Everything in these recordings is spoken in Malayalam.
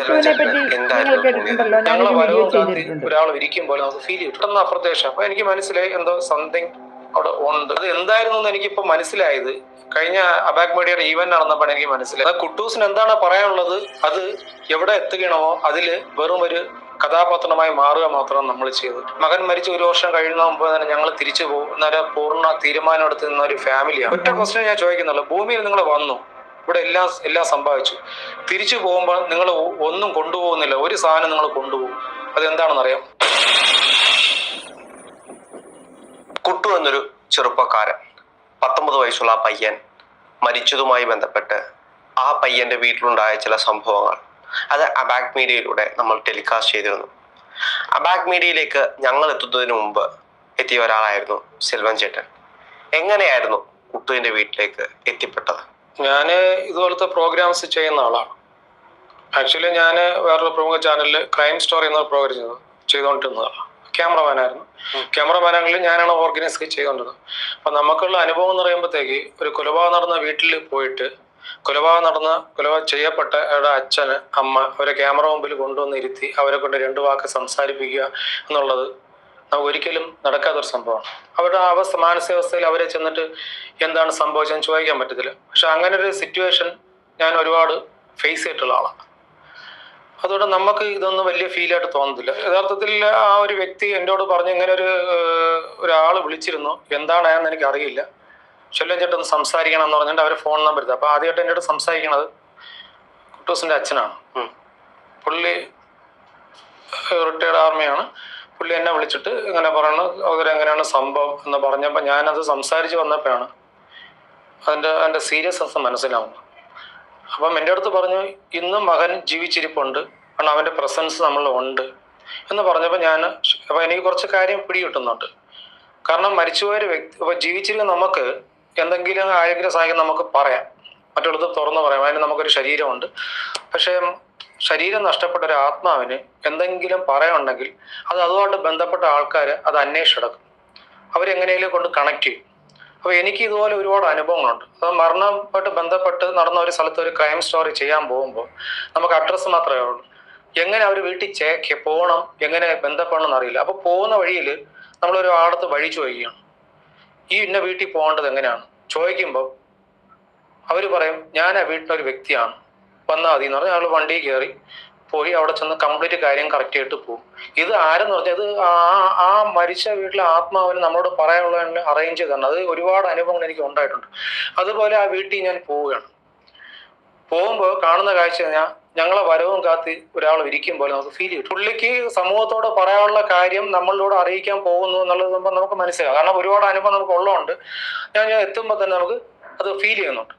പറ്റി നിങ്ങൾ കേട്ടിട്ടുണ്ടല്ലോ. ഞാൻ വീഡിയോ ചെയ്തിട്ടുണ്ട് ഒരാൾ ഇരിക്കുമ്പോൾ നമുക്ക് ഫീൽ ചെയ്യും. പെട്ടെന്ന് അപ്രത്യക്ഷം. അപ്പൊ എനിക്ക് മനസ്സിലായി എന്തോ സംതിങ് അവിടെ ഉണ്ട്. അത് എന്തായിരുന്നു എന്ന് എനിക്കിപ്പോ മനസ്സിലായത്. കഴിഞ്ഞ അബാക് മീഡിയയുടെ ഈവന്റ് നടന്നപ്പോൾ എനിക്ക് മനസ്സിലായി കുട്ടൂസിന് എന്താണ് പറയാനുള്ളത്? അത് എവിടെ എത്തുകയാണോ അതിൽ വെറും ഒരു കഥാപാത്രമായി മാറുക മാത്രം നമ്മൾ ചെയ്തു മകൻ മരിച്ചു ഒരു വർഷം കഴിയുന്ന മുമ്പ് തന്നെ ഞങ്ങൾ തിരിച്ചു പോകും. എന്നാലും പൂർണ തീരുമാനം എടുത്ത് നിന്ന ഒരു ഫാമിലിയാണ് ഒറ്റ ക്വസ്റ്റ്യൻ ഞാൻ ചോദിക്കുന്നുള്ളൂ. ഭൂമിയിൽ നിങ്ങൾ വന്നു. ഇവിടെ എല്ലാം എല്ലാം സംഭവിച്ചു. തിരിച്ചു പോകുമ്പോൾ നിങ്ങൾ ഒന്നും കൊണ്ടുപോകുന്നില്ല. ഒരു സാധനം നിങ്ങൾ കൊണ്ടുപോകും. അതെന്താണെന്നറിയാം? കുട്ടു എന്നൊരു ചെറുപ്പക്കാരൻ പത്തൊമ്പത് വയസ്സുള്ള ആ പയ്യൻ മരിച്ചതുമായി ബന്ധപ്പെട്ട് ആ പയ്യന്റെ വീട്ടിലുണ്ടായ ചില സംഭവങ്ങൾ. അത് അബാക് മീഡിയയിലൂടെ നമ്മൾ ടെലികാസ്റ്റ് ചെയ്തിരുന്നു. അബാക് മീഡിയയിലേക്ക് ഞങ്ങൾ എത്തുന്നതിന് മുമ്പ് എത്തിയ ഒരാളായിരുന്നു സെൽവൻ ചേട്ടൻ. എങ്ങനെയായിരുന്നു കുട്ടുവിന്റെ വീട്ടിലേക്ക് എത്തിപ്പെട്ടത്? ഞാൻ ഇതുപോലത്തെ പ്രോഗ്രാംസ് ചെയ്യുന്ന ആളാണ്. ആക്ച്വലി ഞാൻ വേറൊരു പ്രമുഖ ചാനലിൽ ക്രൈം സ്റ്റോറി എന്ന പ്രോഗ്രാം ചെയ്തു ചെയ്തുകൊണ്ടിരുന്നതാണ് ക്യാമറമാനായിരുന്നു ക്യാമറമാനാണെങ്കിൽ ഞാനാണ് ഓർഗനൈസ് ചെയ്തുകൊണ്ടിരുന്നത് അപ്പം നമുക്കുള്ള അനുഭവം എന്ന് പറയുമ്പോഴത്തേക്ക് ഒരു കൊലപാതകം നടന്ന വീട്ടിൽ പോയിട്ട് കൊലപാതകം നടന്ന കൊലപാതകം ചെയ്യപ്പെട്ട അവരുടെ അച്ഛന് അമ്മ അവരെ ക്യാമറ മുമ്പിൽ കൊണ്ടുവന്ന് ഇരുത്തി അവരെ കൊണ്ട് രണ്ട് വാക്ക് സംസാരിപ്പിക്കുക എന്നുള്ളത് ഒരിക്കലും നടക്കാത്തൊരു സംഭവമാണ്. അവരുടെ ആ അവസ്ഥ മാനസികാവസ്ഥയിൽ അവരെ ചെന്നിട്ട് എന്താണ് സംഭവിച്ചതെന്ന് ചോദിക്കാൻ പറ്റത്തില്ല. പക്ഷെ അങ്ങനെ ഒരു സിറ്റുവേഷൻ ഞാൻ ഒരുപാട് ഫേസ് ചെയ്തിട്ടുള്ള ആളാണ്. അതുകൊണ്ട് നമുക്ക് ഇതൊന്നും വലിയ ഫീലായിട്ട് തോന്നുന്നില്ല യഥാർത്ഥത്തിൽ ആ ഒരു വ്യക്തി എന്നോട് പറഞ്ഞു ഇങ്ങനെ ഒരു ഒരാൾ വിളിച്ചിരുന്നു. എന്താണ് എനിക്ക് അറിയില്ല. ശല്യം ചേട്ടൻ ഒന്ന് സംസാരിക്കണം എന്ന് പറഞ്ഞിട്ട് അവർ ഫോൺ നമ്പർ എടുത്തു. അപ്പൊ ആദ്യമായിട്ട് എന്നോട് സംസാരിക്കണത് കുട്ടൂസിന്റെ അച്ഛനാണ്. പുള്ളി റിട്ടയർഡ് ആർമിയാണ്. പുള്ളി എന്നെ വിളിച്ചിട്ട് ഇങ്ങനെ പറയണു അവരെങ്ങനെയാണ് സംഭവം? എന്ന് പറഞ്ഞപ്പോൾ ഞാനത് സംസാരിച്ച് വന്നപ്പോഴാണ് അതിന്റെ അതിന്റെ സീരിയസ്നെസ് മനസ്സിലാവുന്നത്. അപ്പം എന്റെ അടുത്ത് പറഞ്ഞു ഇന്നും മകൻ ജീവിച്ചിരിപ്പുണ്ട് കാരണം അവന്റെ പ്രസൻസ് നമ്മൾ ഉണ്ട്. എന്ന് പറഞ്ഞപ്പോൾ ഞാൻ അപ്പോൾ എനിക്ക് കുറച്ച് കാര്യം പിടികിട്ടുന്നുണ്ട്. കാരണം മരിച്ചുപോയ വ്യക്തി അപ്പോൾ ജീവിച്ചിരിക്കുന്ന നമുക്ക് എന്തെങ്കിലും ആരെങ്കിലും സഹായിക്കാൻ നമുക്ക് പറയാം. മറ്റുള്ളത് തുറന്നു പറയാം. അതിന് നമുക്കൊരു ശരീരമുണ്ട്. പക്ഷേ ശരീരം നഷ്ടപ്പെട്ട ഒരു ആത്മാവിന് എന്തെങ്കിലും പറയുണ്ടെങ്കിൽ അത് അതുമായിട്ട് ബന്ധപ്പെട്ട ആൾക്കാർ അത് അന്വേഷിച്ചെടുക്കും അവരെങ്ങനെയും കൊണ്ട് കണക്ട് ചെയ്യും. അപ്പോൾ എനിക്ക് ഇതുപോലെ ഒരുപാട് അനുഭവങ്ങളുണ്ട്. അപ്പോൾ മരണമായിട്ട് ബന്ധപ്പെട്ട് നടന്ന ഒരു സ്ഥലത്ത് ഒരു ക്രൈം സ്റ്റോറി ചെയ്യാൻ പോകുമ്പോൾ നമുക്ക് അഡ്രസ്സ് മാത്രമേ ഉള്ളൂ. എങ്ങനെ അവർ വീട്ടിൽ ചേ പോകണം എങ്ങനെ ബന്ധപ്പെടണം എന്നറിയില്ല. അപ്പോൾ പോകുന്ന വഴിയിൽ നമ്മൾ ഒരു ആടത്ത് വഴി ചോദിക്കുകയാണ്. ഈ ഇന്ന വീട്ടിൽ പോകേണ്ടത് എങ്ങനെയാണ്? ചോദിക്കുമ്പോൾ അവർ പറയും ഞാൻ ആ വീട്ടിലൊരു വ്യക്തിയാണ്. വന്നാൽ മതി എന്ന് പറഞ്ഞാൽ അയാൾ വണ്ടിയിൽ കയറി പോയി അവിടെ ചെന്ന് കംപ്ലീറ്റ് കാര്യം കറക്റ്റ് ആയിട്ട് പോകും ഇത് ആരെന്ന് പറഞ്ഞാൽ അത് ആ ആ മരിച്ച വീട്ടിലെ ആത്മാവിന് നമ്മളോട് പറയാനുള്ള അറേഞ്ച് ചെയ്താണ് അത് ഒരുപാട് അനുഭവങ്ങൾ എനിക്ക് ഉണ്ടായിട്ടുണ്ട്. അതുപോലെ ആ വീട്ടിൽ ഞാൻ പോവുകയാണ്. പോകുമ്പോൾ കാണുന്ന കാഴ്ച ഞാൻ ഞങ്ങളെ വരവും കാത്തി ഒരാൾ ഇരിക്കും പോലെ നമുക്ക് ഫീൽ ചെയ്യും. പുള്ളിക്ക് സമൂഹത്തോട് പറയാനുള്ള കാര്യം നമ്മളിലൂടെ അറിയിക്കാൻ പോകുന്നു എന്നുള്ളത് നമുക്ക് മനസ്സിലാവും. കാരണം ഒരുപാട് അനുഭവം നമുക്ക് ഉള്ളതുകൊണ്ട് ഞാൻ എത്തുമ്പോൾ തന്നെ നമുക്ക് അത് ഫീൽ ചെയ്യുന്നുണ്ട്.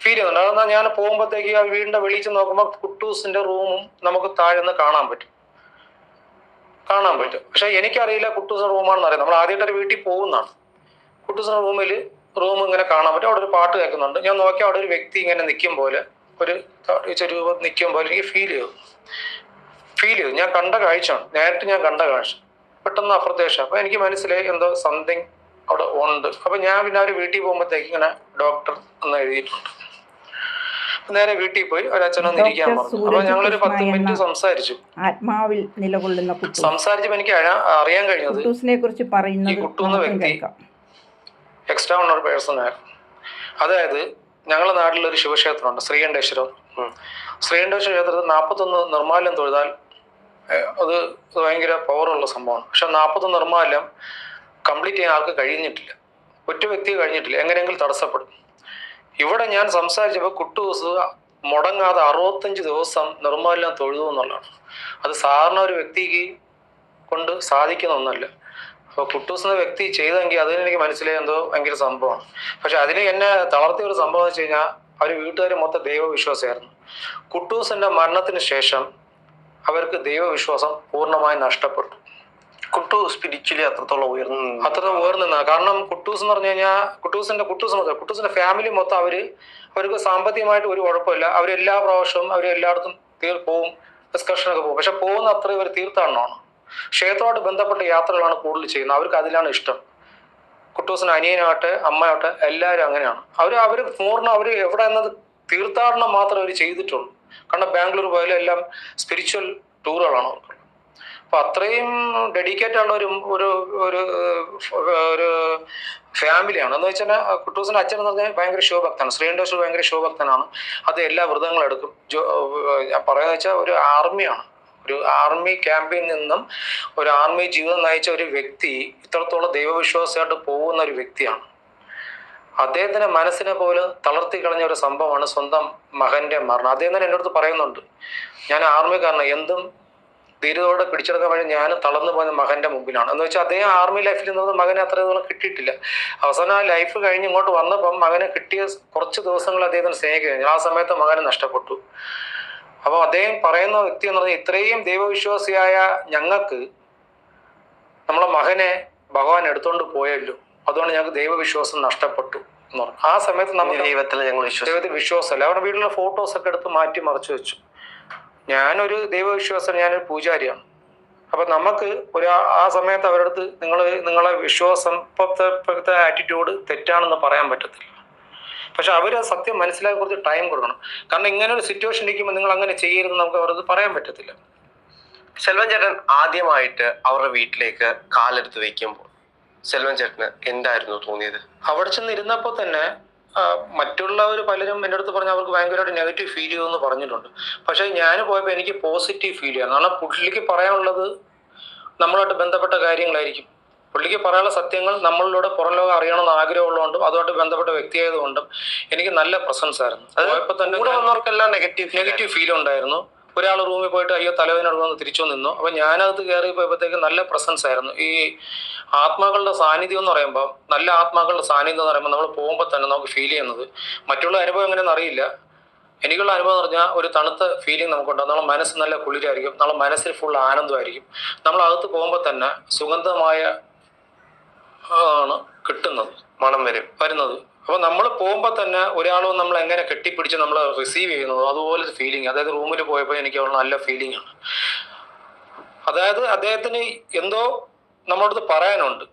ഫീൽ ചെയ്യുന്നുണ്ട് അതെന്നാൽ ഞാൻ പോകുമ്പോഴത്തേക്ക് ആ വീടിന്റെ വെളിച്ചം നോക്കുമ്പോൾ കുട്ടൂസിന്റെ റൂമും നമുക്ക് താഴെ നിന്ന് കാണാൻ പറ്റും. കാണാൻ പറ്റും. പക്ഷെ എനിക്കറിയില്ല കുട്ടൂസിന്റെ റൂമാണെന്ന് അറിയാം. നമ്മൾ ആദ്യമായിട്ട് ഒരു വീട്ടിൽ പോകുന്നതാണ്. കുട്ടൂസിന്റെ റൂമിൽ റൂം ഇങ്ങനെ കാണാൻ പറ്റും. അവിടെ ഒരു പാട്ട് കേൾക്കുന്നുണ്ട്. ഞാൻ നോക്കി അവിടെ ഒരു വ്യക്തി ഇങ്ങനെ നിൽക്കും പോലെ ഒരു രൂപം നിൽക്കും പോലെ എനിക്ക് ഫീൽ ചെയ്തു. ഫീൽ ചെയ്തു. ഞാൻ കണ്ട കാഴ്ചയാണ്. നേരിട്ട് ഞാൻ കണ്ട കാഴ്ച. പെട്ടെന്ന് അപ്രത്യക്ഷം. അപ്പൊ എനിക്ക് മനസ്സിലായി എന്തോ സംതിങ് അവിടെ ഉണ്ട്. അപ്പൊ ഞാൻ പിന്നെ ഒരു വീട്ടിൽ പോകുമ്പോഴത്തേക്ക് ഇങ്ങനെ ഡോക്ടർ എന്ന് എഴുതിയിട്ടുണ്ട്. നേരെ വീട്ടിൽ പോയി ഒരച്ഛനൊന്ന് ഇരിക്കാൻ പറഞ്ഞു. അപ്പൊ ഞങ്ങളൊരു പത്ത് മിനിറ്റ് സംസാരിച്ചു. ആത്മാവിൽ നിലകൊള്ളുന്ന സംസാരിച്ചപ്പോ എനിക്ക് അറിയാൻ കഴിഞ്ഞത് കുറിച്ച് പറയുന്നത് ഈ കുട്ടൂന്ന് വ്യക്തി എക്സ്ട്രാ ഓണർ പേഴ്സൺ ആയിരുന്നു. അതായത് ഞങ്ങളുടെ നാട്ടിലൊരു ശിവക്ഷേത്രമുണ്ട് ശ്രീകണ്ഠേശ്വരം. ശ്രീകണ്ഠേശ്വര ക്ഷേത്രത്തിൽ നാൽപ്പത്തൊന്ന് നിർമ്മാല്യം തൊഴുതാൽ അത് ഭയങ്കര പവറുള്ള സംഭവമാണ്. പക്ഷെ നാൽപ്പത്തൊന്ന് നിർമ്മാല്യം കംപ്ലീറ്റ് ചെയ്യാൻ ആൾക്ക് കഴിഞ്ഞിട്ടില്ല. ഒറ്റ വ്യക്തി കഴിഞ്ഞിട്ടില്ല. എങ്ങനെയെങ്കിലും തടസ്സപ്പെടും. ഇവിടെ ഞാൻ സംസാരിച്ചപ്പോൾ കുട്ടൂസ് മുടങ്ങാതെ അറുപത്തഞ്ച് ദിവസം നിർമ്മാല്യം തൊഴുതു എന്നുള്ളതാണ്. അത് സാധാരണ ഒരു വ്യക്തിക്ക് കൊണ്ട് സാധിക്കുന്ന ഒന്നല്ല. അപ്പോൾ കുട്ടൂസ് എന്ന വ്യക്തി ചെയ്തെങ്കിൽ അതിന് എനിക്ക് മനസ്സിലായി എന്തോ ഭയങ്കര സംഭവമാണ്. പക്ഷെ അതിന് എന്നെ തളർത്തിയ ഒരു സംഭവം എന്ന് വെച്ച് കഴിഞ്ഞാൽ അവർ വീട്ടുകാർ മൊത്തം ദൈവവിശ്വാസമായിരുന്നു കുട്ടൂസിന്റെ മരണത്തിന് ശേഷം അവർക്ക് ദൈവവിശ്വാസം പൂർണമായി നഷ്ടപ്പെട്ടു. കുട്ടു സ്പിരിച്വലി അത്രത്തോളം ഉയർന്നു അത്രത്തോളം അത്ര ഉയർന്ന കാരണം കുട്ടൂസ് എന്ന് പറഞ്ഞു കഴിഞ്ഞാൽ കുട്ടൂസിന്റെ കുട്ടൂസ് കുട്ടൂസിന്റെ ഫാമിലി മൊത്തം അവർ അവർക്ക് സാമ്പത്തികമായിട്ട് ഒരു കുഴപ്പമില്ല. അവർ എല്ലാ പ്രാവശ്യവും അവർ എല്ലായിടത്തും തീർ പോവും ഡിസ്കഷനൊക്കെ പോകും പക്ഷെ പോകുന്ന അത്ര ഇവർ തീർത്ഥാടനമാണ്. ക്ഷേത്രമായിട്ട് ബന്ധപ്പെട്ട യാത്രകളാണ് കൂടുതൽ ചെയ്യുന്നത്. അവർക്ക് അതിലാണ് ഇഷ്ടം. കുട്ടൂസിന് അനിയനാവട്ടെ അമ്മയാവട്ടെ എല്ലാവരും അങ്ങനെയാണ്. അവർ അവർ പൂർണ അവർ എവിടെ എന്നത് തീർത്ഥാടനം മാത്രമേ അവർ ചെയ്തിട്ടുള്ളൂ. കാരണം ബാംഗ്ലൂർ പോയാലും എല്ലാം സ്പിരിച്വൽ ടൂറുകളാണ് അവർക്കുള്ളത് അപ്പൊ അത്രയും ഡെഡിക്കേറ്റ് ഉള്ള ഒരു ഒരു ഒരു ഒരു ഫാമിലിയാണ് എന്ന് വെച്ചാൽ കുട്ടൂസിന്റെ അച്ഛൻ എന്ന് പറഞ്ഞാൽ ഭയങ്കര ശിവഭക്തനാണ് ശ്രീകണ്ഠേശ്വർ ഭയങ്കര ശിവഭക്തനാണ് അത് എല്ലാ വ്രതങ്ങളും എടുക്കും. ഞാൻ പറയുന്നത് വെച്ചാൽ ഒരു ആർമിയാണ് ഒരു ആർമി ക്യാമ്പിൽ നിന്നും ഒരു ആർമി ജീവിതം നയിച്ച ഒരു വ്യക്തി ഇത്രത്തോളം ദൈവവിശ്വാസമായിട്ട് പോകുന്ന ഒരു വ്യക്തിയാണ്. അദ്ദേഹത്തിന്റെ മനസ്സിനെ പോലെ തളർത്തി കളഞ്ഞ ഒരു സംഭവമാണ് സ്വന്തം മകന്റെ മരണം. അദ്ദേഹം തന്നെ എന്റെ പറയുന്നുണ്ട്. ഞാൻ കാരണം എന്തും ധീരതയോടെ പിടിച്ചെടുക്കാൻ വേണ്ടി ഞാൻ തളർന്നു പോയ മകന്റെ മുമ്പിലാണ്. എന്ന് വെച്ചാൽ അദ്ദേഹം ആർമി ലൈഫിൽ നിന്നത് മകനെ അത്ര ദൂരം കിട്ടിയിട്ടില്ല. അവസാനം ആ ലൈഫ് കഴിഞ്ഞ് ഇങ്ങോട്ട് വന്നപ്പം മകനെ കിട്ടിയ കുറച്ച് ദിവസങ്ങൾ അദ്ദേഹത്തിന് സ്നേഹിക്കുന്നു ആ സമയത്ത് മകനെ നഷ്ടപ്പെട്ടു. അപ്പോൾ അദ്ദേഹം പറയുന്ന വ്യക്തി എന്ന് പറഞ്ഞാൽ ഇത്രയും ദൈവവിശ്വാസിയായ ഞങ്ങൾക്ക് നമ്മളെ മകനെ ഭഗവാൻ എടുത്തോണ്ട് പോയല്ലോ. അതുകൊണ്ട് ഞങ്ങൾക്ക് ദൈവവിശ്വാസം നഷ്ടപ്പെട്ടു എന്ന് പറഞ്ഞു. ആ സമയത്ത് നമ്മൾ ദൈവത്തിൽ ഞങ്ങൾ ദൈവത്തിൽ വിശ്വാസമല്ല. അവരുടെ വീട്ടിലെ ഫോട്ടോസ് ഒക്കെ എടുത്ത് മാറ്റി മറച്ചു വെച്ചു. ഞാനൊരു ദൈവവിശ്വാസം ഞാനൊരു പൂജാരിയാണ്. അപ്പൊ നമുക്ക് ഒരു ആ- സമയത്ത് അവരുടെ അടുത്ത് നിങ്ങൾ നിങ്ങളെ വിശ്വാസം ആറ്റിറ്റ്യൂഡ് തെറ്റാണെന്ന് പറയാൻ പറ്റത്തില്ല. പക്ഷെ അവർ ആ സത്യം മനസ്സിലാക്കി കുറച്ച് ടൈം കൊടുക്കണം. കാരണം ഇങ്ങനെ ഒരു സിറ്റുവേഷൻ ഇരിക്കുമ്പോൾ നിങ്ങൾ അങ്ങനെ ചെയ്യരുതെന്ന് നമുക്ക് അവരത് പറയാൻ പറ്റത്തില്ല. സെൽവൻ ചേട്ടൻ ആദ്യമായിട്ട് അവരുടെ വീട്ടിലേക്ക് കാലെടുത്ത് വെക്കുമ്പോൾ സെൽവൻ ചേട്ടന് എന്തായിരുന്നു തോന്നിയത്? അവിടെ ചെന്ന് ഇരുന്നപ്പോൾ തന്നെ മറ്റുള്ളവർ പലരും എന്റെ അടുത്ത് പറഞ്ഞ അവർക്ക് ഭയങ്കരമായിട്ട് നെഗറ്റീവ് ഫീൽ ചെയ്തെന്ന് പറഞ്ഞിട്ടുണ്ട്. പക്ഷേ ഞാൻ പോയപ്പോൾ എനിക്ക് പോസിറ്റീവ് ഫീൽ ചെയ്യാം. കാരണം പുള്ളിക്ക് പറയാനുള്ളത് നമ്മളുമായിട്ട് ബന്ധപ്പെട്ട കാര്യങ്ങളായിരിക്കും. പുള്ളിക്ക് പറയാനുള്ള സത്യങ്ങൾ നമ്മളിലൂടെ പുറം ലോകം അറിയണമെന്ന് ആഗ്രഹമുള്ളതുകൊണ്ടും അതുമായിട്ട് ബന്ധപ്പെട്ട വ്യക്തിയായതുകൊണ്ടും എനിക്ക് നല്ല പ്രസൻസ് ആയിരുന്നു. അത് പോയപ്പോൾ തന്നെ കൂടെ വന്നവർക്കെല്ലാം നെഗറ്റീവ് നെഗറ്റീവ് ഫീൽ ഉണ്ടായിരുന്നു. ഒരാൾ റൂമിൽ പോയിട്ട് അയ്യോ തലവേദന എടുക്കുമെന്ന് തിരിച്ചു നിന്നു. അപ്പം ഞാനകത്ത് കയറി പോയപ്പോഴത്തേക്ക് നല്ല പ്രസൻസ് ആയിരുന്നു. ഈ ആത്മാക്കളുടെ സാന്നിധ്യം എന്ന് പറയുമ്പോൾ നല്ല ആത്മാക്കളുടെ സാന്നിധ്യം എന്ന് പറയുമ്പോൾ നമ്മൾ പോകുമ്പോൾ തന്നെ നമുക്ക് ഫീൽ ചെയ്യുന്നത്. മറ്റുള്ള അനുഭവം എങ്ങനെയെന്ന് അറിയില്ല. എനിക്കുള്ള അനുഭവം എന്ന് പറഞ്ഞാൽ ഒരു തണുത്ത ഫീലിംഗ് നമുക്കുണ്ട്. നമ്മളെ മനസ്സ് നല്ല കുളിരായിരിക്കും. നമ്മളെ മനസ്സിൽ ഫുൾ ആനന്ദമായിരിക്കും. നമ്മൾ അകത്ത് പോകുമ്പോൾ തന്നെ സുഗന്ധമായ ആണ് കിട്ടുന്നത്. മണം വരും. വരുന്നത്. അപ്പൊ നമ്മൾ പോകുമ്പോൾ തന്നെ ഒരാളോ നമ്മൾ എങ്ങനെ കെട്ടിപ്പിടിച്ച് നമ്മൾ റിസീവ് ചെയ്യുന്നത് അതുപോലെ ഫീലിംഗ് അതായത് റൂമിൽ പോയപ്പോൾ എനിക്ക് നല്ല ഫീലിംഗ് ആണ്. അതായത് അദ്ദേഹത്തിന് എന്തോ നമ്മളടുത്ത് പറയാനുണ്ട്.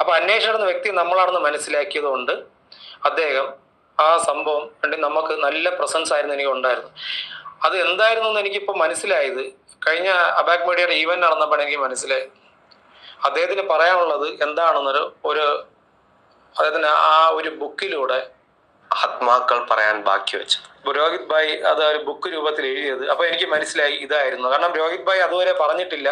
അപ്പൊ അന്വേഷണം എന്ന വ്യക്തി നമ്മളാണെന്ന് മനസ്സിലാക്കിയതുകൊണ്ട് അദ്ദേഹം ആ സംഭവം വേണ്ടി നമുക്ക് നല്ല പ്രസൻസ് ആയിരുന്നു എനിക്ക് ഉണ്ടായിരുന്നു. അത് എന്തായിരുന്നു എന്ന് എനിക്കിപ്പോൾ മനസ്സിലായത് കഴിഞ്ഞ അബാക് മീഡിയയുടെ ഈവന്റ് നടന്നപ്പോൾ എനിക്ക് മനസ്സിലായി അദ്ദേഹത്തിന് പറയാനുള്ളത് എന്താണെന്നൊരു ഒരു അദ്ദേഹത്തിന് ആ ഒരു ബുക്കിലൂടെ ആത്മാക്കൾ പറയാൻ ബാക്കി വെച്ചു. രോഹിത് ഭായ് അത് ഒരു ബുക്ക് രൂപത്തിൽ എഴുതിയത്. അപ്പൊ എനിക്ക് മനസ്സിലായി ഇതായിരുന്നു. കാരണം രോഹിത് ഭായ് അതുവരെ പറഞ്ഞിട്ടില്ല.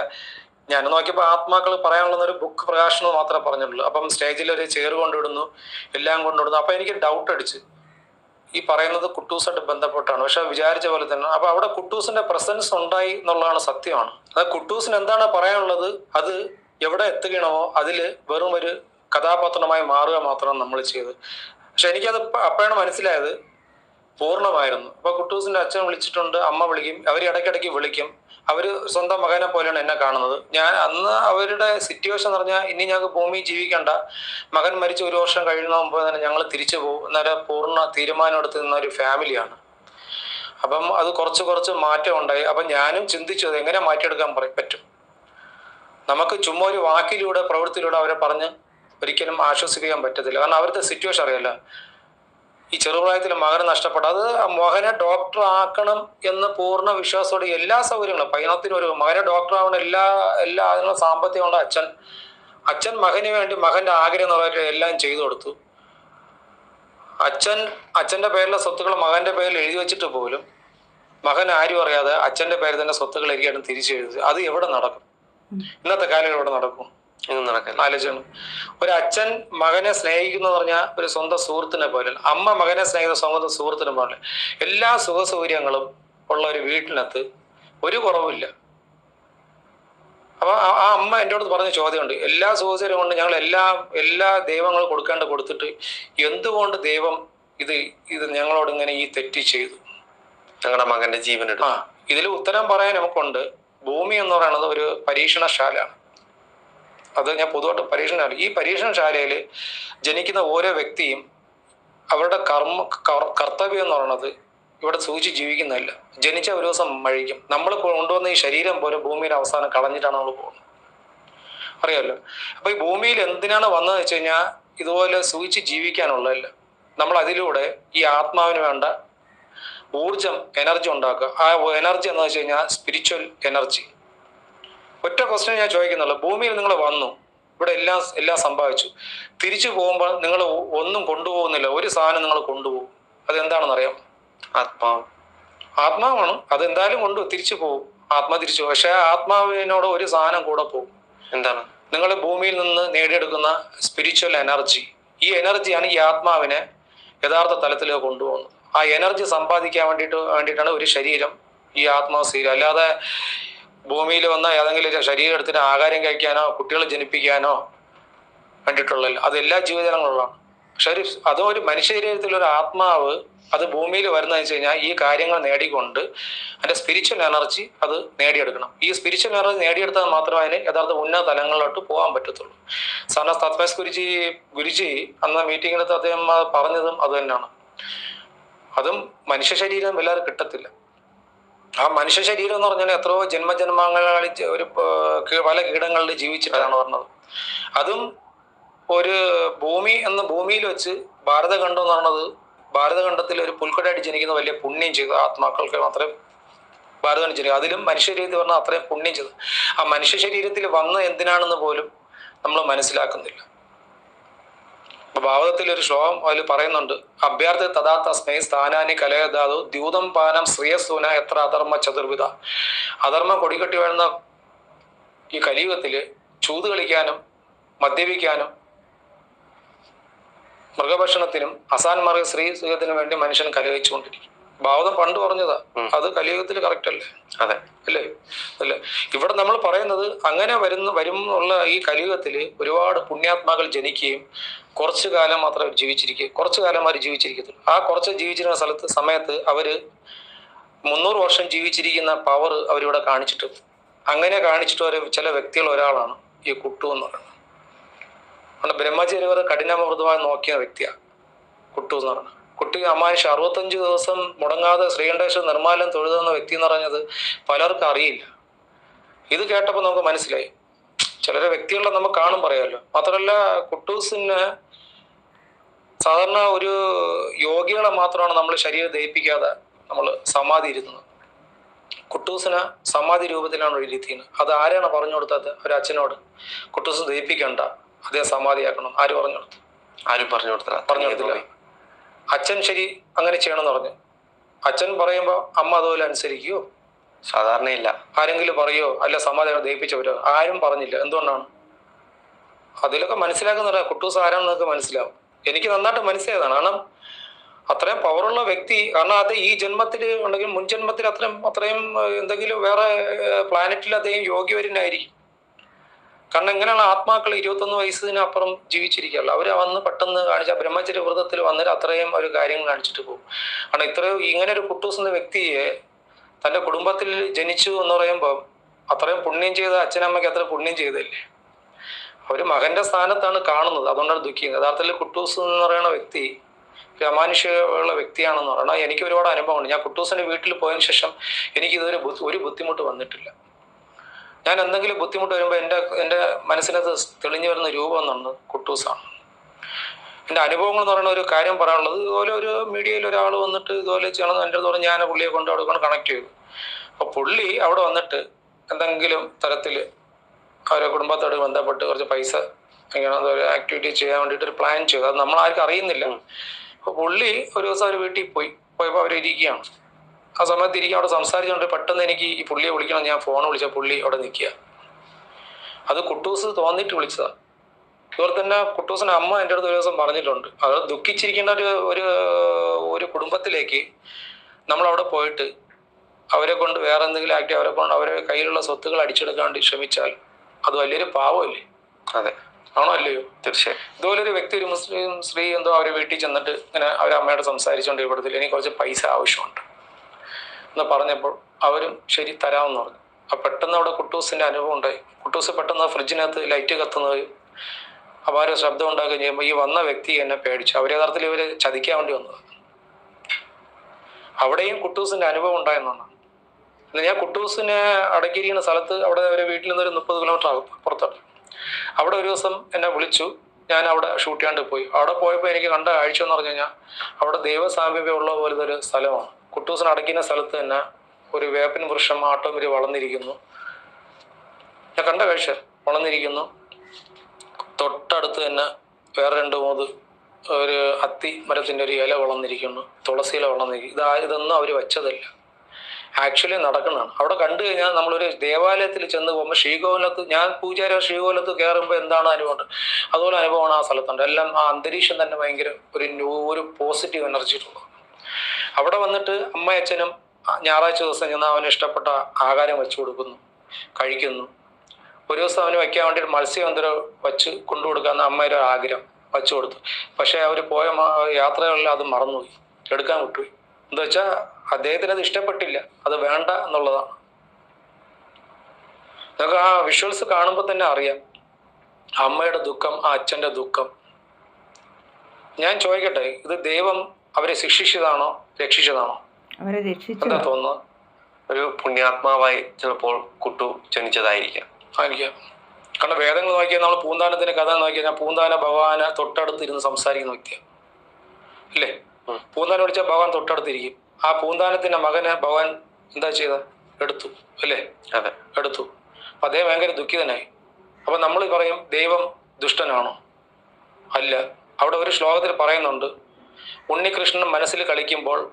ഞാൻ നോക്കിയപ്പോൾ ആത്മാക്കൾ പറയാനുള്ള ഒരു ബുക്ക് പ്രകാശനം മാത്രമേ പറഞ്ഞുള്ളൂ അപ്പം സ്റ്റേജിൽ ഒരു ചെയർ കൊണ്ടുവിടുന്നു എല്ലാം കൊണ്ടുവിടുന്നു. അപ്പം എനിക്ക് ഡൗട്ട് അടിച്ച്. ഈ പറയുന്നത് കുട്ടൂസായിട്ട് ബന്ധപ്പെട്ടാണ്. പക്ഷെ വിചാരിച്ച പോലെ തന്നെ. അപ്പൊ അവിടെ കുട്ടൂസിന്റെ പ്രസൻസ് ഉണ്ടായി എന്നുള്ളതാണ് സത്യമാണ്. അത് കുട്ടൂസിന് എന്താണ് പറയാനുള്ളത്? അത് എവിടെ എത്തുകയാണോ അതിൽ വെറും ഒരു കഥാപാത്രമായി മാറുക മാത്രമാണ് നമ്മൾ ചെയ്തത്. പക്ഷെ എനിക്കത് അപ്പോഴാണ് മനസ്സിലായത്. പൂർണമായിരുന്നു. അപ്പൊ കുട്ടൂസിന്റെ അച്ഛൻ വിളിച്ചിട്ടുണ്ട് അമ്മ വിളിക്കും അവർ ഇടയ്ക്കിടയ്ക്ക് വിളിക്കും. അവർ സ്വന്തം മകനെ പോലെയാണ് എന്നെ കാണുന്നത്. ഞാൻ അന്ന് അവരുടെ സിറ്റുവേഷൻ എന്ന് പറഞ്ഞാൽ ഇനി ഞങ്ങൾക്ക് ഭൂമി ജീവിക്കണ്ട. മകൻ മരിച്ച ഒരു വർഷം കഴിയുന്ന മുമ്പ് തന്നെ ഞങ്ങൾ തിരിച്ചു പോകും. എന്നൊരു പൂർണ തീരുമാനം എടുത്ത് നിന്ന ഒരു ഫാമിലിയാണ് അപ്പം അത് കുറച്ച് കുറച്ച് മാറ്റം ഉണ്ടായി. അപ്പം ഞാനും ചിന്തിച്ചു അത് എങ്ങനെ മാറ്റിയെടുക്കാൻ പറയും പറ്റും? നമുക്ക് ചുമ്മാ ഒരു വാക്കിലൂടെ പ്രവൃത്തിയിലൂടെ അവരെ പറഞ്ഞ് ഒരിക്കലും ആശ്വസിപ്പിക്കാൻ പറ്റത്തില്ല. കാരണം അവരുടെ സിറ്റുവേഷൻ അറിയാലോ? ഈ ചെറുപ്രായത്തിൽ മകന് നഷ്ടപ്പെട്ട. അത് മകനെ ഡോക്ടർ ആക്കണം എന്ന് പൂർണ വിശ്വാസത്തോടെ എല്ലാ സൗകര്യങ്ങളും പൈനത്തിന് ഒരു മകനെ ഡോക്ടർ ആവണം എല്ലാ എല്ലാ അതിനുള്ള സാമ്പത്തികമുള്ള അച്ഛൻ അച്ഛൻ മകന് വേണ്ടി മകന്റെ ആഗ്രഹം നിറവേറ്റാൻ എല്ലാം ചെയ്തു കൊടുത്തു. അച്ഛൻ അച്ഛന്റെ പേരിലെ സ്വത്തുക്കൾ മകന്റെ പേരിൽ എഴുതി വെച്ചിട്ട് പോലും മകൻ ആരും അറിയാതെ അച്ഛന്റെ പേരിൽ തന്നെ സ്വത്തുക്കൾ എനിക്കായിട്ട് തിരിച്ചെഴുതി. അത് എവിടെ നടക്കും? ഇന്നത്തെ കാലം എവിടെ നടക്കും. ഇന്നും നടക്കില്ല. ആലോചിക്കണം ഒരു അച്ഛൻ മകനെ സ്നേഹിക്കുന്നു പറഞ്ഞാൽ ഒരു സ്വന്തം സുഹൃത്തിനെ പോലെ അമ്മ മകനെ സ്നേഹിക്കുന്ന സ്വന്തം സുഹൃത്തിനെ പോലെ എല്ലാ സുഖ സൗകര്യങ്ങളും ഉള്ള ഒരു വീട്ടിനകത്ത് ഒരു കുറവില്ല അപ്പൊ ആ- അമ്മ എന്റെ അടുത്ത് പറഞ്ഞ ചോദ്യമുണ്ട്. എല്ലാ സുഖസൗകര്യം കൊണ്ട് ഞങ്ങൾ എല്ലാ എല്ലാ ദൈവങ്ങളും കൊടുക്കേണ്ട കൊടുത്തിട്ട് എന്തുകൊണ്ട് ദൈവം ഇത് ഇത് ഞങ്ങളോട് ഇങ്ങനെ ഈ തെറ്റി ചെയ്തു? ഞങ്ങളുടെ മകന്റെ ജീവൻ ആ ഇതിൽ ഉത്തരം പറയാൻ നമുക്കുണ്ട്. ഭൂമി എന്ന് പറയുന്നത് ഒരു പരീക്ഷണശാലയാണ്. അത് ഞാൻ പൊതുവായിട്ട് പരീക്ഷണശാല ഈ പരീക്ഷണശാലയിൽ ജനിക്കുന്ന ഓരോ വ്യക്തിയും അവരുടെ കർമ്മ കർത്തവ്യം എന്ന് പറയുന്നത് ഇവിടെ സൂചിച്ച് ജീവിക്കുന്നില്ല ജനിച്ച ഒരു ദിവസം മഴിക്കും നമ്മൾ കൊണ്ടുവന്ന ഈ ശരീരം പോലെ ഭൂമിയുടെ അവസാനം കളഞ്ഞിട്ടാണ് നമ്മൾ പോകുന്നത്. അറിയാമല്ലോ? അപ്പൊ ഈ ഭൂമിയിൽ എന്തിനാണ് വന്നതെന്ന് വെച്ച് കഴിഞ്ഞാൽ ഇതുപോലെ സൂചിച്ച് ജീവിക്കാനുള്ളതല്ല. നമ്മൾ അതിലൂടെ ഈ ആത്മാവിന് വേണ്ട ഊർജം എനർജി ഉണ്ടാക്കുക. ആ എനർജി എന്ന് വെച്ച് കഴിഞ്ഞാൽ സ്പിരിച്വൽ എനർജി ഒറ്റ ക്വസ്റ്റ്യൻ ഞാൻ ചോദിക്കുന്നുള്ളൂ. ഭൂമിയിൽ നിങ്ങൾ വന്നു. ഇവിടെ എല്ലാം എല്ലാം സംഭവിച്ചു. തിരിച്ചു പോകുമ്പോൾ നിങ്ങൾ ഒന്നും കൊണ്ടുപോകുന്നില്ല. ഒരു സാധനം നിങ്ങൾ കൊണ്ടുപോകും. അതെന്താണെന്ന് അറിയാം ആത്മാവ്. ആത്മാവാണ്. അതെന്തായാലും കൊണ്ടു തിരിച്ചു പോകും ആത്മാ തിരിച്ചു പോകും പക്ഷെ ആത്മാവിനോട് ഒരു സാധനം കൂടെ പോകും. എന്താണ്? നിങ്ങൾ ഭൂമിയിൽ നിന്ന് നേടിയെടുക്കുന്ന സ്പിരിച്വൽ എനർജി ഈ എനർജിയാണ് ഈ ആത്മാവിനെ യഥാർത്ഥ തലത്തിലേക്ക് കൊണ്ടുപോകുന്നത്. ആ എനർജി സമ്പാദിക്കാൻ വേണ്ടിയിട്ട് വേണ്ടിയിട്ടാണ് ഒരു ശരീരം ഈ ആത്മാവ് സ്ഥിരം. അല്ലാതെ ഭൂമിയിൽ വന്ന ഏതെങ്കിലും ശരീരത്തിന് ശരീരം ആഹാരം കഴിക്കാനോ കുട്ടികളെ ജനിപ്പിക്കാനോ കണ്ടിട്ടുള്ള അത് എല്ലാ ജീവജാലങ്ങളുള്ളതാണ് പക്ഷെ അതും ഒരു മനുഷ്യ ശരീരത്തിലുള്ള ഒരു ആത്മാവ് അത് ഭൂമിയിൽ വരുന്നതെന്ന് വെച്ച് കഴിഞ്ഞാൽ ഈ കാര്യങ്ങൾ നേടിക്കൊണ്ട് അതിന്റെ സ്പിരിച്വൽ എനർജി അത് നേടിയെടുക്കണം. ഈ സ്പിരിച്വൽ എനർജി നേടിയെടുത്താൽ മാത്രമേ അതിന് യഥാർത്ഥ ഉന്നത തലങ്ങളിലോട്ട് പോകാൻ പറ്റത്തുള്ളൂ. സാറിന് തത്മസ് ഗുരുജി ഗുരുജി അന്ന് മീറ്റിങ്ങിനകത്ത് അദ്ദേഹം പറഞ്ഞതും അത് തന്നെയാണ്. അതും മനുഷ്യ ശരീരം എല്ലാവരും കിട്ടത്തില്ല. ആ മനുഷ്യ ശരീരം എന്ന് പറഞ്ഞാൽ എത്രയോ ജന്മജന്മങ്ങളിൽ ഒരു പല കീടങ്ങളിൽ ജീവിച്ചിട്ടാണ് പറഞ്ഞത്. അതും ഒരു ഭൂമി എന്ന ഭൂമിയിൽ വെച്ച് ഭാരതഖണ്ഡം എന്ന് പറഞ്ഞത് ഭാരതഖണ്ഡത്തിൽ ഒരു പുൽക്കടയായിട്ട് ജനിക്കുന്ന വലിയ പുണ്യം ചെയ്ത ആത്മാക്കൾക്ക് മാത്രമേ ഭാരതം ജനിക്കും അതിലും മനുഷ്യ ശരീരത്തിൽ പറഞ്ഞാൽ അത്രയും പുണ്യം ചെയ്തു ആ മനുഷ്യ ശരീരത്തിൽ വന്ന് എന്തിനാണെന്ന് പോലും നമ്മൾ മനസ്സിലാക്കുന്നില്ല. അപ്പൊ ഭാഗവതത്തിൽ ഒരു ശ്ലോകം അതിൽ പറയുന്നുണ്ട്. അഭ്യർത്ഥി തഥാ തസ്മൈ സ്ഥാനാനി കലയതാതു ദ്യൂതം പാനം ശ്രീയസൂന എത്ര അധർമ്മ ചതുർവിധ. അധർമ്മം കൊടികെട്ടി വേണ്ട ഈ കലിയുഗത്തിൽ ചൂത് കളിക്കാനും മദ്യപിക്കാനും മൃഗഭക്ഷണത്തിനും അസാൻമാർഗ സ്ത്രീ സുഖത്തിനും വേണ്ടി മനുഷ്യൻ കലഹിച്ചുകൊണ്ടിരിക്കും ഭാവതം പണ്ട് പറഞ്ഞതാ. അത് കലിയുഗത്തിൽ കറക്റ്റ് അല്ലേ? അതെ. അല്ലേ? അല്ലേ? ഇവിടെ നമ്മൾ പറയുന്നത് അങ്ങനെ വരുന്ന വരും എന്നുള്ള ഈ കലിയുഗത്തിൽ ഒരുപാട് പുണ്യാത്മാക്കൾ ജനിക്കുകയും കുറച്ചു കാലം മാത്രം ജീവിച്ചിരിക്കുക കുറച്ചു കാലം അവർ ജീവിച്ചിരിക്കത്തുള്ളൂ ആ കുറച്ച് ജീവിച്ചിരുന്ന സ്ഥലത്ത് സമയത്ത് അവർ മുന്നൂറ് വർഷം ജീവിച്ചിരിക്കുന്ന പവർ അവരിവിടെ കാണിച്ചിട്ട് അങ്ങനെ കാണിച്ചിട്ട് ഒരു ചില വ്യക്തികൾ ഒരാളാണ് ഈ കുട്ടു എന്ന് പറയുന്നത്. അതുകൊണ്ട് ബ്രഹ്മചര്യവർ കഠിനമൃതമായി നോക്കിയ വ്യക്തിയാണ് കുട്ടു എന്ന് പറയുന്നത്. കുട്ടി അമാനുഷ അറുപത്തഞ്ച് ദിവസം മുടങ്ങാതെ ശ്രീകണ്ഠേശ്വര നിർമ്മാലം തൊഴുതെന്ന വ്യക്തി എന്ന് പറഞ്ഞത് പലർക്കും അറിയില്ല. ഇത് കേട്ടപ്പോൾ നമുക്ക് മനസ്സിലായി. ചിലരെ വ്യക്തികളെ നമുക്ക് കാണും പറയാമല്ലോ മാത്രമല്ല കുട്ടൂസിന് സാധാരണ ഒരു യോഗികളെ മാത്രമാണ് നമ്മൾ ശരീരം ദഹിപ്പിക്കാതെ നമ്മൾ സമാധി ഇരുന്നത് കുട്ടൂസിന് സമാധി രൂപത്തിലാണ് ഇരുത്തിയത് അത് ആരാണ് പറഞ്ഞു കൊടുത്തത്? ഒരു അച്ഛനോട്. കുട്ടൂസ് ദഹിപ്പിക്കണ്ട. അദ്ദേഹം സമാധിയാക്കണം. ആര് പറഞ്ഞു കൊടുത്തു? ആരും പറഞ്ഞു കൊടുത്തില്ല. പറഞ്ഞു കൊടുത്തില്ല. അച്ഛൻ ശരി അങ്ങനെ ചെയ്യണമെന്ന് പറഞ്ഞു. അച്ഛൻ പറയുമ്പോൾ അമ്മ അതുപോലെ അനുസരിക്കുമോ സാധാരണയില്ല. ആരെങ്കിലും പറയോ? അല്ല സമാധാനം ദഹിപ്പിച്ചവരോ ആരും പറഞ്ഞില്ല. എന്തുകൊണ്ടാണ്? അതിലൊക്കെ മനസ്സിലാക്കുന്നില്ല കുട്ടൂസ് ആരാണെന്ന് നിങ്ങൾക്ക് മനസ്സിലാവും. എനിക്ക് നന്നായിട്ട് മനസ്സിലായതാണ്. കാരണം അത്രയും പവറുള്ള വ്യക്തി. കാരണം അത് ഈ ജന്മത്തിൽ ഉണ്ടെങ്കിൽ മുൻ ജന്മത്തിൽ അത്രയും അത്രയും എന്തെങ്കിലും വേറെ പ്ലാനറ്റിൽ അദ്ദേഹം യോഗ്യവരനായിരിക്കും കാരണം എങ്ങനെയാണ് ആത്മാക്കൾ ഇരുപത്തൊന്ന് വയസ്സിനപ്പുറം ജീവിച്ചിരിക്കുകയല്ല. അവർ വന്ന് പെട്ടെന്ന് കാണിച്ച ബ്രഹ്മചര്യ വ്രതത്തിൽ വന്നിട്ട് അത്രയും ഒരു കാര്യങ്ങൾ കാണിച്ചിട്ട് പോകും. കാരണം ഇത്രയും ഇങ്ങനെ ഒരു കുട്ടൂസ് എന്ന വ്യക്തിയെ തന്റെ കുടുംബത്തിൽ ജനിച്ചു എന്ന് പറയുമ്പോൾ അത്രയും പുണ്യം ചെയ്ത അച്ഛനമ്മയ്ക്ക് അത്ര പുണ്യം ചെയ്തല്ലേ? ഒരു മകന്റെ സ്ഥാനത്താണ് കാണുന്നത്. അതുകൊണ്ടാണ് ദുഃഖിക്കുന്നത്. യഥാർത്ഥത്തിൽ കുട്ടൂസ് എന്ന് പറയുന്ന വ്യക്തി അമാനുഷികമുള്ള വ്യക്തിയാണെന്ന് പറയണം എനിക്ക് ഒരുപാട് അനുഭവമുണ്ട്. ഞാൻ കുട്ടൂസിന്റെ വീട്ടിൽ പോയതിനു ശേഷം എനിക്ക് ഇതുവരെ ഒരു ബുദ്ധിമുട്ട് വന്നിട്ടില്ല. ഞാൻ എന്തെങ്കിലും ബുദ്ധിമുട്ട് വരുമ്പോൾ എന്റെ എന്റെ മനസ്സിനകത്ത് തെളിഞ്ഞു വരുന്ന രൂപം എന്നുള്ളത് കുട്ടൂസാണ്. എന്റെ അനുഭവങ്ങൾ എന്ന് പറയുന്ന ഒരു കാര്യം പറയാനുള്ളത് ഇതുപോലെ ഒരു മീഡിയയിൽ ഒരാൾ വന്നിട്ട് ഇതുപോലെ ചെയ്യണം എന്റെ അടുത്ത് പറഞ്ഞ് ഞാൻ പുള്ളിയെ കൊണ്ട് അവിടെ കൊണ്ട് കണക്ട് ചെയ്തു. അപ്പോൾ പുള്ളി അവിടെ വന്നിട്ട് എന്തെങ്കിലും തരത്തിൽ അവരെ കുടുംബത്തോട് ബന്ധപ്പെട്ട് കുറച്ച് പൈസ ഇങ്ങനെ ഒരു ആക്ടിവിറ്റി ചെയ്യാൻ വേണ്ടിയിട്ട് ഒരു പ്ലാൻ ചെയ്തു. അത് നമ്മൾ ആർക്കും അറിയുന്നില്ല അപ്പോൾ പുള്ളി ഒരു ദിവസം അവർ വീട്ടിൽ പോയി. പോയപ്പോൾ അവർ ഇരിക്കുകയാണ് ആ സമയത്ത് ഇരിക്കും അവിടെ സംസാരിച്ചുകൊണ്ട് പെട്ടെന്ന് എനിക്ക് ഈ പുള്ളിയെ വിളിക്കണം. ഞാൻ ഫോൺ വിളിച്ച പുള്ളി അവിടെ നിൽക്കുക. അത് കുട്ടൂസ് തോന്നിയിട്ട് വിളിച്ചതാണ് ഇതുപോലെ തന്നെ കുട്ടൂസിന്റെ അമ്മ എന്റെ അടുത്ത് ഒരു ദിവസം പറഞ്ഞിട്ടുണ്ട്. അത് ദുഃഖിച്ചിരിക്കേണ്ട ഒരു ഒരു ഒരു കുടുംബത്തിലേക്ക് നമ്മൾ അവിടെ പോയിട്ട് അവരെ കൊണ്ട് വേറെ എന്തെങ്കിലും ആക്ടി അവരെ കൊണ്ട് അവരെ കയ്യിലുള്ള സ്വത്തുകൾ അടിച്ചെടുക്കാൻ വേണ്ടി ശ്രമിച്ചാൽ അത് വലിയൊരു പാവമല്ലേ? അതെ. ആണോ അല്ലയോ? തീർച്ചയായും. ഇതുപോലെ ഒരു വ്യക്തി ഒരു മുസ്ലിം സ്ത്രീ എന്തോ അവരെ വീട്ടിൽ ചെന്നിട്ട് ഇങ്ങനെ അവരെ അമ്മയോട് സംസാരിച്ചുകൊണ്ട് ഇവിടത്തിൽ എനിക്ക് കുറച്ച് പൈസ ആവശ്യമുണ്ട്. എന്ന് പറഞ്ഞപ്പോൾ അവരും ശരി തരാമെന്ന് പറഞ്ഞു. അപ്പൊ പെട്ടെന്ന് അവിടെ കുട്ടൂസിന്റെ അനുഭവം ഉണ്ടായി. കുട്ടൂസ് പെട്ടെന്ന് ഫ്രിഡ്ജിനകത്ത് ലൈറ്റ് കത്തുന്നതും അപാര ശബ്ദം ഉണ്ടാക്കുകയും ചെയ്യുമ്പോൾ ഈ വന്ന വ്യക്തി എന്നെ പേടിച്ചു. അവർ യഥാർത്ഥത്തിൽ ഇവർ ചതിക്കാൻ വേണ്ടി വന്നത്. അവിടെയും കുട്ടൂസിന്റെ അനുഭവം ഉണ്ടായെന്നാണ്. ഞാൻ കുട്ടൂസിനെ അടക്കിയിരിക്കുന്ന സ്ഥലത്ത് അവിടെ അവരെ വീട്ടിൽ നിന്ന് ഒരു മുപ്പത് കിലോമീറ്റർ അകത്ത് പുറത്തോട്ട്. അവിടെ ഒരു ദിവസം എന്നെ വിളിച്ചു. ഞാൻ അവിടെ ഷൂട്ട് ചെയ്യാണ്ട് പോയി. അവിടെ പോയപ്പോൾ എനിക്ക് കണ്ട കാഴ്ച എന്ന് പറഞ്ഞു കഴിഞ്ഞാൽ അവിടെ ദൈവസാമീപ്യം ഉള്ള പോലത്തെ ഒരു സ്ഥലമാണ്. കുട്ടൂസിന് അടയ്ക്കുന്ന സ്ഥലത്ത് തന്നെ ഒരു വേപ്പിൻ വൃക്ഷം ആട്ടോമിരി വളർന്നിരിക്കുന്നു. ഞാൻ കണ്ട കാഴ്ച വളർന്നിരിക്കുന്നു. തൊട്ടടുത്ത് തന്നെ വേറെ രണ്ട് മൂന്ന് ഒരു അത്തി മരത്തിന്റെ ഒരു ഇല വളർന്നിരിക്കുന്നു. തുളസി ഇല വളർന്നിരിക്കുന്നു. ഇതാ ഇതൊന്നും അവർ വെച്ചതല്ല. ആക്ച്വലി നടക്കുന്നതാണ്. അവിടെ കണ്ടു കഴിഞ്ഞാൽ നമ്മളൊരു ദേവാലയത്തിൽ ചെന്ന് പോകുമ്പോൾ ശ്രീകോലത്ത് ഞാൻ പൂജാര ശ്രീകോലത്ത് കയറുമ്പോൾ എന്താണ് അനുഭവം? അതുപോലെ അനുഭവമാണ് ആ സ്ഥലത്തുണ്ട്. എല്ലാം ആ അന്തരീക്ഷം തന്നെ ഭയങ്കര ഒരു ന്യൂ ഒരു പോസിറ്റീവ് എനർജി ഉള്ളത് അവിടെ വന്നിട്ട് അമ്മ അച്ഛനും ഞായറാഴ്ച ദിവസം ചെന്ന് അവന് ഇഷ്ടപ്പെട്ട ആഹാരം വെച്ചു കൊടുക്കുന്നു കഴിക്കുന്നു. ഒരു ദിവസം അവന് വയ്ക്കാൻ വേണ്ടി മത്സ്യം എന്തോ വച്ച് കൊണ്ടു കൊടുക്കാമെന്ന് അമ്മയുടെ ഒരു ആഗ്രഹം വച്ചു കൊടുത്തു. പക്ഷേ അവർ പോയ യാത്രകളിൽ അത് മറന്നുപോയി എടുക്കാൻ വിട്ടുപോയി. എന്താ വെച്ചാൽ അദ്ദേഹത്തിന് അത് ഇഷ്ടപ്പെട്ടില്ല അത് വേണ്ട എന്നുള്ളതാണ്. നമുക്ക് ആ വിഷ്വൽസ് കാണുമ്പോൾ തന്നെ അറിയാം. അമ്മയുടെ ദുഃഖം ആ അച്ഛന്റെ ദുഃഖം. ഞാൻ ചോദിക്കട്ടെ ഇത് ദൈവം അവരെ ശിക്ഷിച്ചതാണോ? രക്ഷിച്ചതാണോ? അവരെ എന്താ രക്ഷിച്ചു തോന്നുന്നത് ഒരു പുണ്യാത്മാവായി ചിലപ്പോൾ കുട്ടു ജനിച്ചതായിരിക്കാം. ആയിരിക്കാം. കാരണം വേദങ്ങൾ നോക്കിയാൽ നമ്മൾ പൂന്താനത്തിന്റെ കഥ നോക്കിയാൽ ഞാൻ പൂന്താന ഭഗവാന് തൊട്ടടുത്ത് ഇരുന്ന് സംസാരിക്കുന്ന വ്യക്തിയാണ് അല്ലേ. പൂന്താനം വിളിച്ചാൽ ഭഗവാൻ തൊട്ടടുത്തിരിക്കും. ആ പൂന്താനത്തിന്റെ മകനെ ഭഗവാൻ എന്താ ചെയ്ത എടുത്തു. അല്ലേ? അതെ. എടുത്തു. അപ്പൊ അദ്ദേഹം ഭയങ്കര ദുഃഖിതനായി. അപ്പൊ നമ്മൾ പറയും ദൈവം ദുഷ്ടനാണോ? അല്ല. അവിടെ ഒരു ശ്ലോകത്തിൽ പറയുന്നുണ്ട്. ഉണ്ണികൃഷ്ണൻ മനസ്സിൽ കളിക്കുമ്പോൾ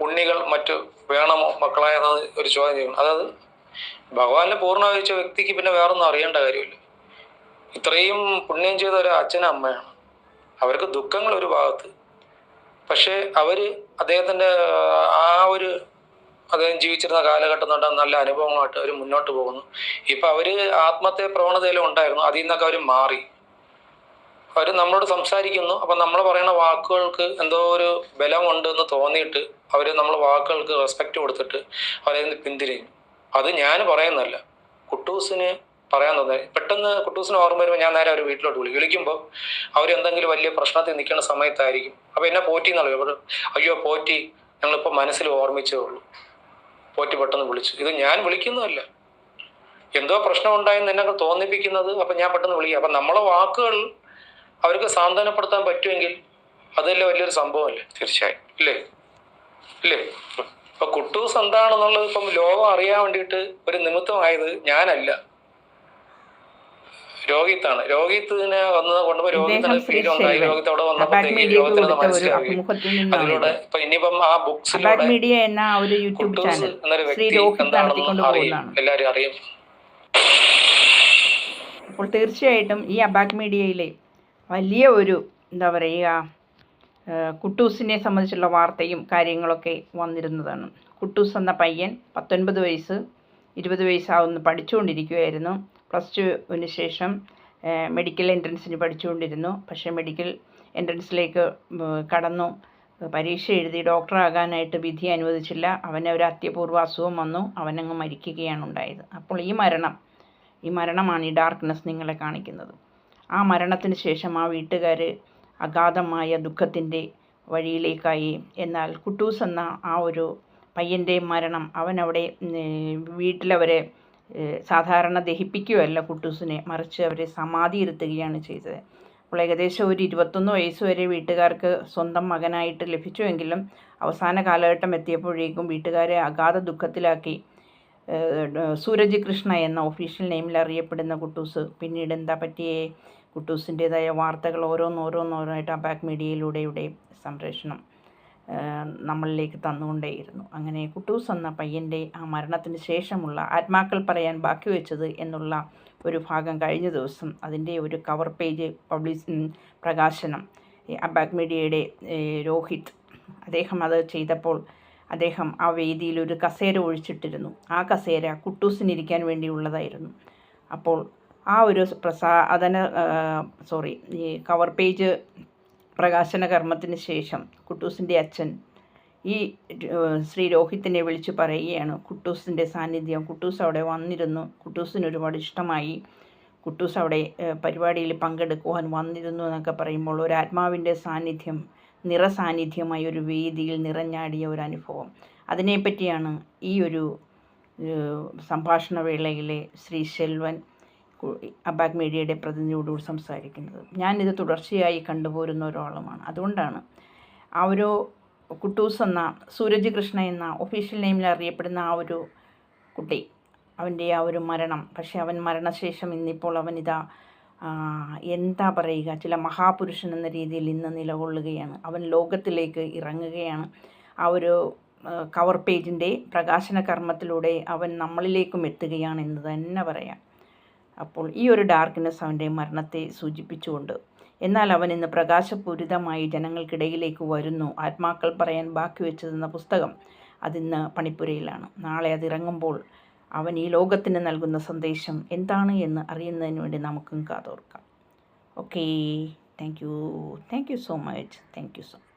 ഉണ്ണികൾ മറ്റു വേണമോ മക്കളായ ഒരു ചോദ്യം ചെയ്യണം അതായത് ഭഗവാനെ പൂർണമായിച്ച വ്യക്തിക്ക് പിന്നെ വേറൊന്നും അറിയേണ്ട കാര്യമില്ല. ഇത്രയും പുണ്യം ചെയ്ത ഒരു അച്ഛനും അമ്മയാണ്. അവർക്ക് ദുഃഖങ്ങൾ ഒരു ഭാഗത്ത്. പക്ഷേ അവർ അദ്ദേഹത്തിന്റെ ആ ഒരു അദ്ദേഹം ജീവിച്ചിരുന്ന കാലഘട്ടം തൊട്ട് നല്ല അനുഭവങ്ങളായിട്ട് അവർ മുന്നോട്ട് പോകുന്നു. ഇപ്പൊ അവർ ആത്മത്തെ പ്രവണതയിലും ഉണ്ടായിരുന്നു. അതിൽ നിന്നൊക്കെ അവർ മാറി. അവർ നമ്മളോട് സംസാരിക്കുന്നു. അപ്പൊ നമ്മൾ പറയുന്ന വാക്കുകൾക്ക് എന്തോ ഒരു ബലമുണ്ട് എന്ന് തോന്നിയിട്ട് അവർ നമ്മൾ വാക്കുകൾക്ക് റെസ്പെക്റ്റ് കൊടുത്തിട്ട് അവരെ പിന്തിരിഞ്ഞു അത് ഞാൻ പറയുന്നല്ല കുട്ടൂസിന് പറയാൻ തോന്നി പെട്ടെന്ന് കുട്ടൂസിന് ഓർമ്മ വരുമ്പോൾ ഞാൻ നേരെ അവർ വീട്ടിലോട്ട് വിളിക്കും. വിളിക്കുമ്പോൾ അവരെന്തെങ്കിലും വലിയ പ്രശ്നത്തിൽ നിൽക്കുന്ന സമയത്തായിരിക്കും. അപ്പോൾ എന്നെ പോറ്റി എന്നറിയോ അവർ അയ്യോ പോറ്റി. ഞങ്ങളിപ്പോൾ മനസ്സിൽ ഓർമ്മിച്ചേ ഉള്ളൂ. പോറ്റി പെട്ടെന്ന് വിളിച്ചു. ഇത് ഞാൻ വിളിക്കുന്നതല്ല. എന്തോ പ്രശ്നം ഉണ്ടായെന്ന് എന്നെ തോന്നിപ്പിക്കുന്നത്. അപ്പം ഞാൻ പെട്ടെന്ന് വിളിക്കുക അപ്പം നമ്മളെ വാക്കുകൾ അവർക്ക് സാന്ത്വനപ്പെടുത്താൻ പറ്റുമെങ്കിൽ അതല്ലേ വലിയൊരു സംഭവമല്ലേ? തീർച്ചയായും. ഇല്ലേ? ഇല്ലേ? അപ്പൊ കുട്ടൂസ് എന്താണെന്നുള്ളത് ഇപ്പം ലോകം അറിയാൻ വേണ്ടിയിട്ട് ഒരു നിമിത്തമായത് ഞാനല്ല. രോഹിത്താണ്. രോഹിത്തിനെ വന്ന് കൊണ്ടുപോയി രോഹിത്തിന് ഫീലുണ്ടായി രോഹിത്ത് അവിടെ വന്നപ്പോഴത്തേക്ക് രോഹിത്തിന് നിന്നാണ് അതിലൂടെ. ഇപ്പൊ ഇനിയിപ്പം ആ ബുക്സ് ബുക്സിലൂടെ കുട്ടൂസ് എന്നൊരു വ്യക്തി എന്താണെന്ന് അറിയും എല്ലാവരും അറിയും. അപ്പോൾ തീർച്ചയായിട്ടും ഈ അബാക് മീഡിയയിലെ വലിയ ഒരു എന്താ പറയുക കുട്ടൂസിനെ സംബന്ധിച്ചുള്ള വാർത്തയും കാര്യങ്ങളൊക്കെ വന്നിരുന്നതാണ്. കുട്ടൂസ് എന്ന പയ്യൻ പത്തൊൻപത് വയസ്സ് ഇരുപത് വയസ്സാവുന്ന പഠിച്ചുകൊണ്ടിരിക്കുകയായിരുന്നു. പ്ലസ് ടുവിന് ശേഷം മെഡിക്കൽ എൻട്രൻസിന് പഠിച്ചുകൊണ്ടിരുന്നു. പക്ഷേ മെഡിക്കൽ എൻട്രൻസിലേക്ക് കടന്നു. പരീക്ഷ എഴുതി ഡോക്ടറാകാനായിട്ട് വിധി അനുവദിച്ചില്ല. അവന് ഒരു അത്യപൂർവ അസുഖം വന്നു. അവനങ്ങ് മരിക്കുകയാണ് ഉണ്ടായത്. അപ്പോൾ ഈ മരണം ഈ മരണമാണ് ഈ ഡാർക്ക്നെസ് നിങ്ങളെ കാണിക്കുന്നത്. ആ മരണത്തിന് ശേഷം ആ വീട്ടുകാർ അഗാധമായ ദുഃഖത്തിന്റെ വഴിയിലേക്കായി. എന്നാൽ കുട്ടൂസ് എന്ന ആ ഒരു പയ്യന്റെ മരണം അവനവിടെ വീട്ടിലവരെ സാധാരണ ദഹിപ്പിക്കുകയല്ല കുട്ടൂസിനെ മറിച്ച് അവരെ സമാധി ഇരുത്തുകയാണ് ചെയ്തത്. അപ്പോൾ ഏകദേശം ഒരു ഇരുപത്തൊന്ന് വയസ്സ് വരെ വീട്ടുകാർക്ക് സ്വന്തം മകനായിട്ട് ലഭിച്ചുവെങ്കിലും അവസാന കാലഘട്ടം എത്തിയപ്പോഴേക്കും വീട്ടുകാരെ അഗാധ ദുഃഖത്തിലാക്കി. സൂരജ് കൃഷ്ണ എന്ന ഒഫീഷ്യൽ നെയിമിൽ അറിയപ്പെടുന്ന കുട്ടൂസ് പിന്നീട് എന്താ പറ്റിയേ? കുട്ടൂസിന്റേതായ വാർത്തകൾ ഓരോന്നോരോന്നോരോന്നായിട്ട് അബാക് മീഡിയയിലൂടെ ഇവിടെ സംപ്രേഷണം നമ്മളിലേക്ക് തന്നുകൊണ്ടേയിരുന്നു. അങ്ങനെ കുട്ടൂസ് എന്ന പയ്യന്റെ ആ മരണത്തിന് ശേഷമുള്ള ആത്മാക്കൾ പറയാൻ ബാക്കി വെച്ചത് എന്നുള്ള ഒരു ഭാഗം കഴിഞ്ഞ ദിവസം അതിന്റെ ഒരു കവർ പേജ് പബ്ലിഷ് പ്രകാശനം അബാക് മീഡിയയുടെ രോഹിത് അദ്ദേഹം അത് ചെയ്തപ്പോൾ അദ്ദേഹം ആ വേദിയിൽ ഒരു കസേര ഒഴിച്ചിട്ടിരുന്നു. ആ കസേര കുട്ടൂസിനിരിക്കാൻ വേണ്ടിയുള്ളതായിരുന്നു. അപ്പോൾ ആ ഒരു പ്രസാദന സോറി ഈ കവർ പേജ് പ്രകാശന കർമ്മത്തിന് ശേഷം കുട്ടൂസിന്റെ അച്ഛൻ ഈ ശ്രീ രോഹിത്തിനെ വിളിച്ചു പറയുകയാണ് കുട്ടൂസിന്റെ സാന്നിധ്യം. കുട്ടൂസ് അവിടെ വന്നിരുന്നു. കുട്ടൂസിന് ഒരുപാട് ഇഷ്ടമായി. കുട്ടൂസ് അവിടെ പരിപാടിയിൽ പങ്കെടുക്കുവാൻ വന്നിരുന്നു എന്നൊക്കെ പറയുമ്പോൾ ഒരു ആത്മാവിന്റെ സാന്നിധ്യം നിറസാന്നിധ്യമായ ഒരു വേദിയിൽ നിറഞ്ഞാടിയ ഒരു അനുഭവം. അതിനെപ്പറ്റിയാണ് ഈ ഒരു സംഭാഷണ വേളയിലെ ശ്രീ ശെൽവൻ അബാക് മീഡിയയുടെ പ്രതിനിധിയോടുകൂടി സംസാരിക്കുന്നത്. ഞാനിത് തുടർച്ചയായി കണ്ടുപോരുന്ന ഒരാളുമാണ്. അതുകൊണ്ടാണ് ആ ഒരു കുട്ടൂസ് എന്ന സൂരജ് കൃഷ്ണ എന്ന ഒഫീഷ്യൽ നെയിമിൽ അറിയപ്പെടുന്ന ആ ഒരു കുട്ടി അവന്റെ ആ ഒരു മരണം. പക്ഷെ അവൻ മരണശേഷം ഇന്നിപ്പോൾ അവനിതാ എന്താ പറയുക ചില മഹാപുരുഷൻ എന്ന രീതിയിൽ ഇന്ന് നിലകൊള്ളുകയാണ്. അവൻ ലോകത്തിലേക്ക് ഇറങ്ങുകയാണ്. ആ ഒരു കവർ പേജിന്റെ പ്രകാശന കർമ്മത്തിലൂടെ അവൻ നമ്മളിലേക്കും എത്തുകയാണ് എന്ന് തന്നെ പറയാം. അപ്പോൾ ഈ ഒരു ഡാർക്ക്നെസ് അവന്റെ മരണത്തെ സൂചിപ്പിച്ചുകൊണ്ട്. എന്നാൽ അവൻ ഇന്ന് പ്രകാശപൂരിതമായി ജനങ്ങൾക്കിടയിലേക്ക് വരുന്നു. ആത്മാക്കൾ പറയാൻ ബാക്കി വെച്ചതെന്ന പുസ്തകം അതിന്ന് പണിപ്പുരയിലാണ്. നാളെ അതിറങ്ങുമ്പോൾ അവൻ ഈ ലോകത്തിന് നൽകുന്ന സന്ദേശം എന്താണ് എന്ന് അറിയുന്നതിന് വേണ്ടി നമുക്കും കാതോർക്കാം. Okay thank you thank you so much thank you so much